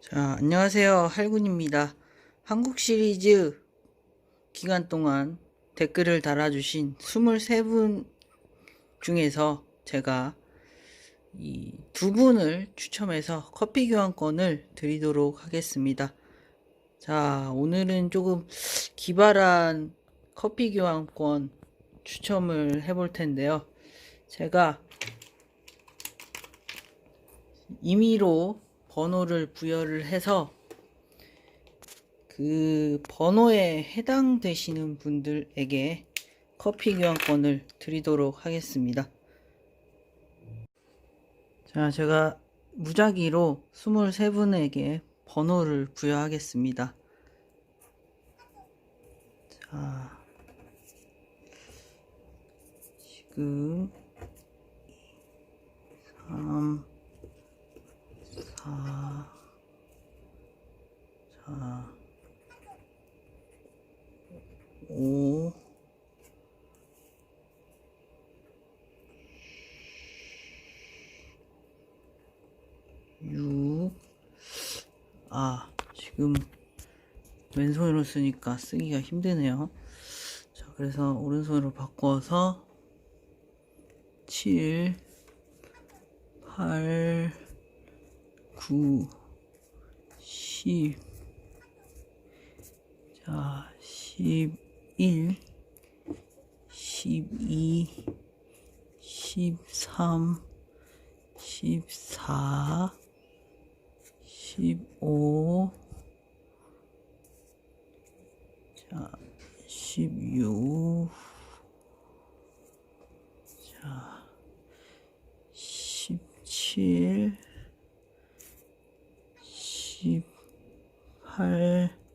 자, 안녕하세요. 할군입니다. 한국 시리즈 기간 동안 댓글을 달아주신 23분 중에서 제가 이 두 분을 추첨해서 커피 교환권을 드리도록 하겠습니다. 자, 오늘은 조금 기발한 커피 교환권 추첨을 해볼 텐데요. 제가 임의로 번호를 부여를 해서 그 번호에 해당되시는 분들에게 커피 교환권을 드리도록 하겠습니다. 자, 제가 무작위로 23분에게 번호를 부여하겠습니다. 자, 지금 4, 5, 6, 아, 지금 왼손으로 쓰니까 쓰기가 힘드네요. 자, 그래서 오른손으로 바꿔서 7, 8, 9, 10, 자, 11 12 13 14 15 자, 16 자, 17 18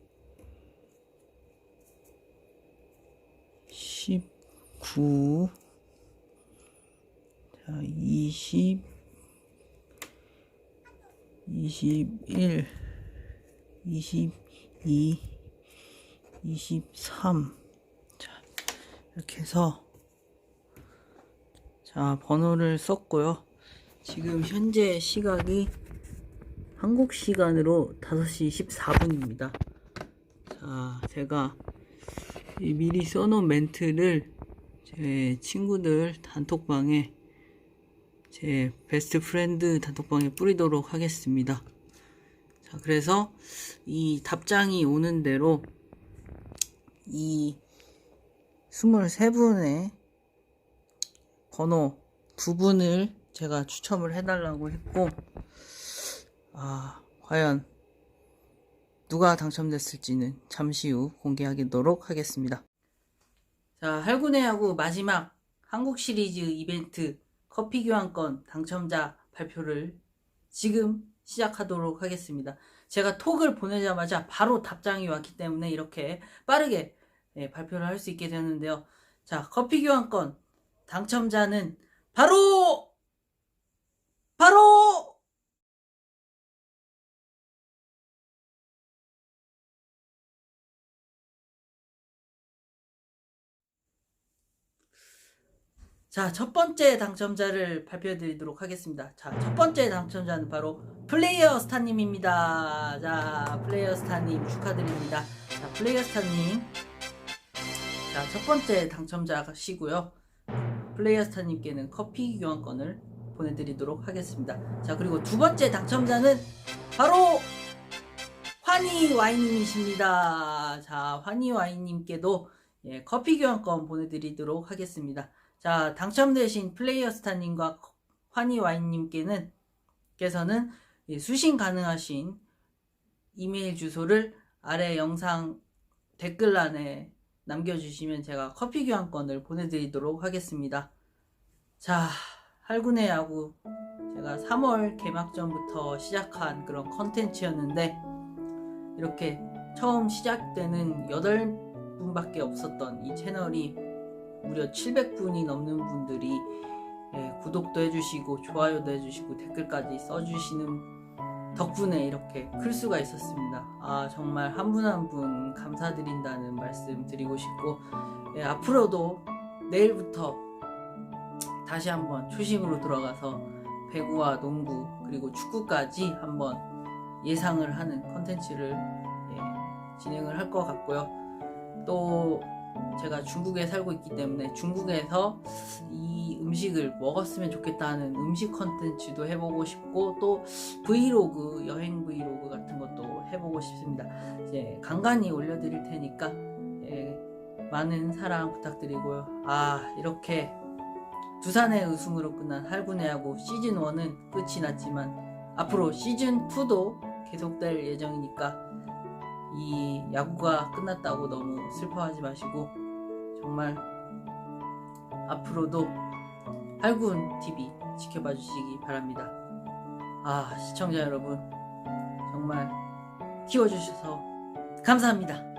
19 자, 20 21 22 23 자, 이렇게 해서 자, 번호를 썼고요. 지금 현재 시각이 한국 시간으로 5시 14분입니다. 자, 제가 이 미리 써놓은 멘트를 제 친구들 단톡방에 제 베스트 프렌드 단톡방에 뿌리도록 하겠습니다. 자, 그래서 이 답장이 오는 대로 이 23분의 번호 두 분을 제가 추첨을 해달라고 했고, 아, 과연 누가 당첨됐을지는 잠시 후 공개하도록 하겠습니다. 자, 할구네 야구 마지막 한국 시리즈 이벤트 커피 교환권 당첨자 발표를 지금 시작하도록 하겠습니다. 제가 톡을 보내자마자 바로 답장이 왔기 때문에 이렇게 빠르게 예, 발표를 할 수 있게 되는데요. 자, 커피 교환권 당첨자는 바로 자, 첫 번째 당첨자를 발표해 드리도록 하겠습니다. 자, 첫 번째 당첨자는 바로 플레이어 스타님입니다. 자, 플레이어 스타님 축하드립니다. 자, 플레이어 스타님. 자, 첫 번째 당첨자시고요. 플레이어 스타님께는 커피 교환권을 보내드리도록 하겠습니다. 자, 그리고 두 번째 당첨자는 바로 환희 와인님이십니다. 자, 환희 와인님께도 예, 커피 교환권 보내드리도록 하겠습니다. 자, 당첨되신 플레이어 스타님과 환희 와인님께는 께서는 예, 수신 가능하신 이메일 주소를 아래 영상 댓글란에 남겨주시면 제가 커피 교환권을 보내드리도록 하겠습니다. 자, 할군의 야구 제가 3월 개막전부터 시작한 그런 컨텐츠였는데 이렇게 처음 시작되는 8분밖에 없었던 이 채널이 무려 700분이 넘는 분들이 예, 구독도 해주시고 좋아요도 해주시고 댓글까지 써주시는 덕분에 이렇게 클 수가 있었습니다. 아 정말 한 분 한 분 감사드린다는 말씀 드리고 싶고 예, 앞으로도 내일부터 다시 한번 초심으로 돌아가서 배구와 농구 그리고 축구까지 한번 예상을 하는 컨텐츠를 예, 진행을 할 것 같고요. 또 제가 중국에 살고 있기 때문에 중국에서 이 음식을 먹었으면 좋겠다 하는 음식 컨텐츠도 해보고 싶고 또 브이로그 여행 브이로그 같은 것도 해보고 싶습니다. 이제 간간히 올려드릴 테니까 예, 많은 사랑 부탁드리고요. 아 이렇게 두산의 우승으로 끝난 할군의 야구 시즌 1은 끝이 났지만 앞으로 시즌 2도 계속될 예정이니까 이 야구가 끝났다고 너무 슬퍼하지 마시고 정말 앞으로도 할군 TV 지켜봐 주시기 바랍니다. 아 시청자 여러분 정말 키워주셔서 감사합니다.